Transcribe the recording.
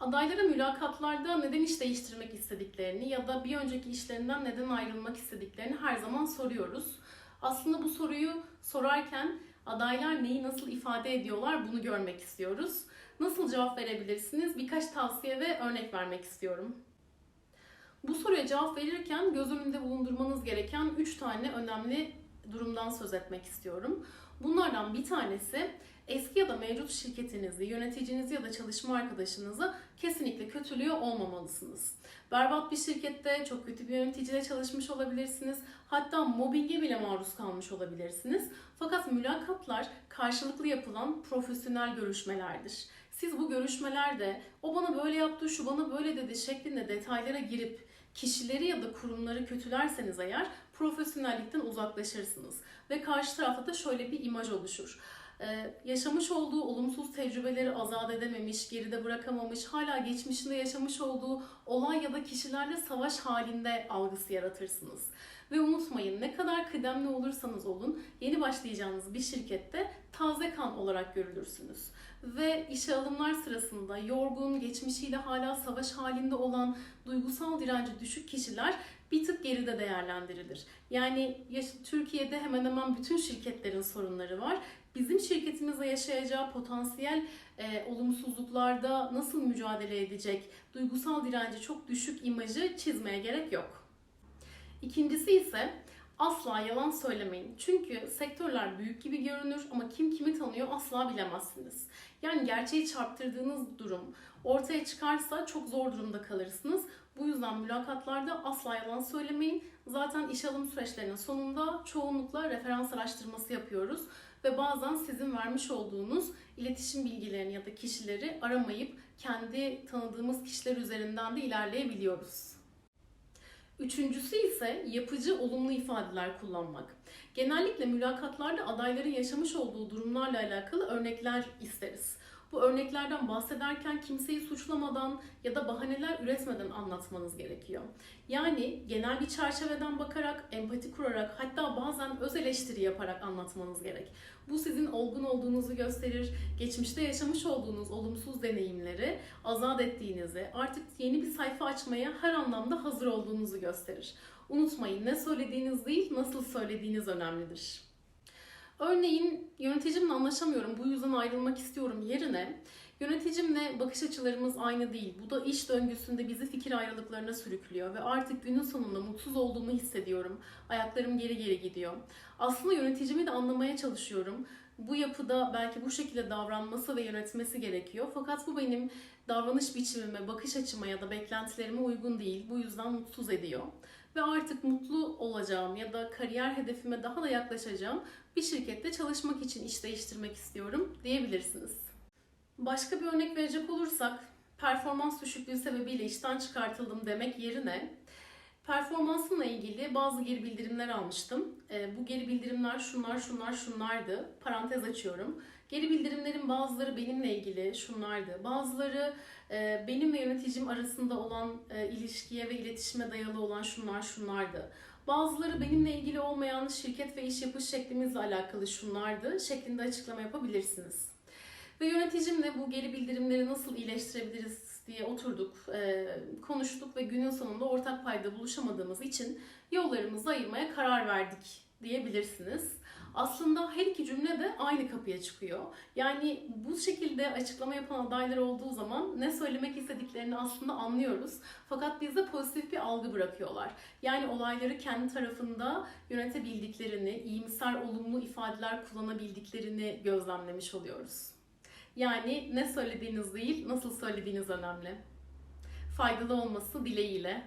Adaylara mülakatlarda neden iş değiştirmek istediklerini ya da bir önceki işlerinden neden ayrılmak istediklerini her zaman soruyoruz. Aslında bu soruyu sorarken adaylar neyi nasıl ifade ediyorlar bunu görmek istiyoruz. Nasıl cevap verebilirsiniz? Birkaç tavsiye ve örnek vermek istiyorum. Bu soruya cevap verirken göz önünde bulundurmanız gereken 3 tane önemli durumdan söz etmek istiyorum. Bunlardan bir tanesi eski ya da mevcut şirketinizi, yöneticinizi ya da çalışma arkadaşınızı kesinlikle kötülüyor olmamalısınız. Berbat bir şirkette çok kötü bir yöneticiyle çalışmış olabilirsiniz. Hatta mobbinge bile maruz kalmış olabilirsiniz. Fakat mülakatlar karşılıklı yapılan profesyonel görüşmelerdir. Siz bu görüşmelerde o bana böyle yaptı, şu bana böyle dedi şeklinde detaylara girip kişileri ya da kurumları kötülerseniz eğer profesyonellikten uzaklaşırsınız. Ve karşı tarafta da şöyle bir imaj oluşur. Ee, yaşamış olduğu olumsuz tecrübeleri azat edememiş, geride bırakamamış, hala geçmişinde yaşamış olduğu olay ya da kişilerle savaş halinde algısı yaratırsınız. Ve unutmayın ne kadar kıdemli olursanız olun yeni başlayacağınız bir şirkette taze kan olarak görülürsünüz. Ve işe alımlar sırasında yorgun, geçmişiyle hala savaş halinde olan, duygusal direnci düşük kişiler bir tık geride değerlendirilir. Yani Türkiye'de hemen hemen bütün şirketlerin sorunları var. Bizim şirketimizde yaşayacağı potansiyel e, olumsuzluklarda nasıl mücadele edecek, duygusal direnci çok düşük imajı çizmeye gerek yok. İkincisi ise asla yalan söylemeyin. Çünkü sektörler büyük gibi görünür ama kim kimi tanıyor asla bilemezsiniz. Yani gerçeği çarptırdığınız durum ortaya çıkarsa çok zor durumda kalırsınız. Bu yüzden mülakatlarda asla yalan söylemeyin. Zaten iş alım süreçlerinin sonunda çoğunlukla referans araştırması yapıyoruz ve bazen sizin vermiş olduğunuz iletişim bilgilerini ya da kişileri aramayıp kendi tanıdığımız kişiler üzerinden de ilerleyebiliyoruz. Üçüncüsü ise yapıcı olumlu ifadeler kullanmak. Genellikle mülakatlarda adayların yaşamış olduğu durumlarla alakalı örnekler isteriz. Bu örneklerden bahsederken kimseyi suçlamadan ya da bahaneler üretmeden anlatmanız gerekiyor. Yani genel bir çerçeveden bakarak, empati kurarak hatta bazen öz eleştiri yaparak anlatmanız gerek. Bu sizin olgun olduğunuzu gösterir, geçmişte yaşamış olduğunuz olumsuz deneyimleri azat ettiğinizi, artık yeni bir sayfa açmaya her anlamda hazır olduğunuzu gösterir. Unutmayın ne söylediğiniz değil, nasıl söylediğiniz önemlidir. Örneğin yöneticimle anlaşamıyorum, bu yüzden ayrılmak istiyorum yerine yöneticimle bakış açılarımız aynı değil. Bu da iş döngüsünde bizi fikir ayrılıklarına sürüklüyor ve artık günün sonunda mutsuz olduğumu hissediyorum. Ayaklarım geri geri gidiyor. Aslında yöneticimi de anlamaya çalışıyorum. Bu yapıda belki bu şekilde davranması ve yönetmesi gerekiyor. Fakat bu benim davranış biçimime, bakış açıma ya da beklentilerime uygun değil. Bu yüzden mutsuz ediyor ve artık mutlu olacağım ya da kariyer hedefime daha da yaklaşacağım bir şirkette çalışmak için iş değiştirmek istiyorum diyebilirsiniz. Başka bir örnek verecek olursak performans düşüklüğü sebebiyle işten çıkartıldım demek yerine performansımla ilgili bazı geri bildirimler almıştım. E, bu geri bildirimler şunlar şunlar şunlardı. Parantez açıyorum. Geri bildirimlerin bazıları benimle ilgili şunlardı. Bazıları e, benim ve yöneticim arasında olan e, ilişkiye ve iletişime dayalı olan şunlar şunlardı. Bazıları benimle ilgili olmayan şirket ve iş yapış şeklimizle alakalı şunlardı şeklinde açıklama yapabilirsiniz. Ve yöneticimle bu geri bildirimleri nasıl iyileştirebiliriz diye oturduk, e, konuştuk ve günün sonunda ortak payda buluşamadığımız için yollarımızı ayırmaya karar verdik diyebilirsiniz. Aslında her iki cümle de aynı kapıya çıkıyor. Yani bu şekilde açıklama yapan adaylar olduğu zaman ne söylemek istediklerini aslında anlıyoruz. Fakat bizde pozitif bir algı bırakıyorlar. Yani olayları kendi tarafında yönetebildiklerini, iyimser, olumlu ifadeler kullanabildiklerini gözlemlemiş oluyoruz. Yani ne söylediğiniz değil, nasıl söylediğiniz önemli. Faydalı olması dileğiyle.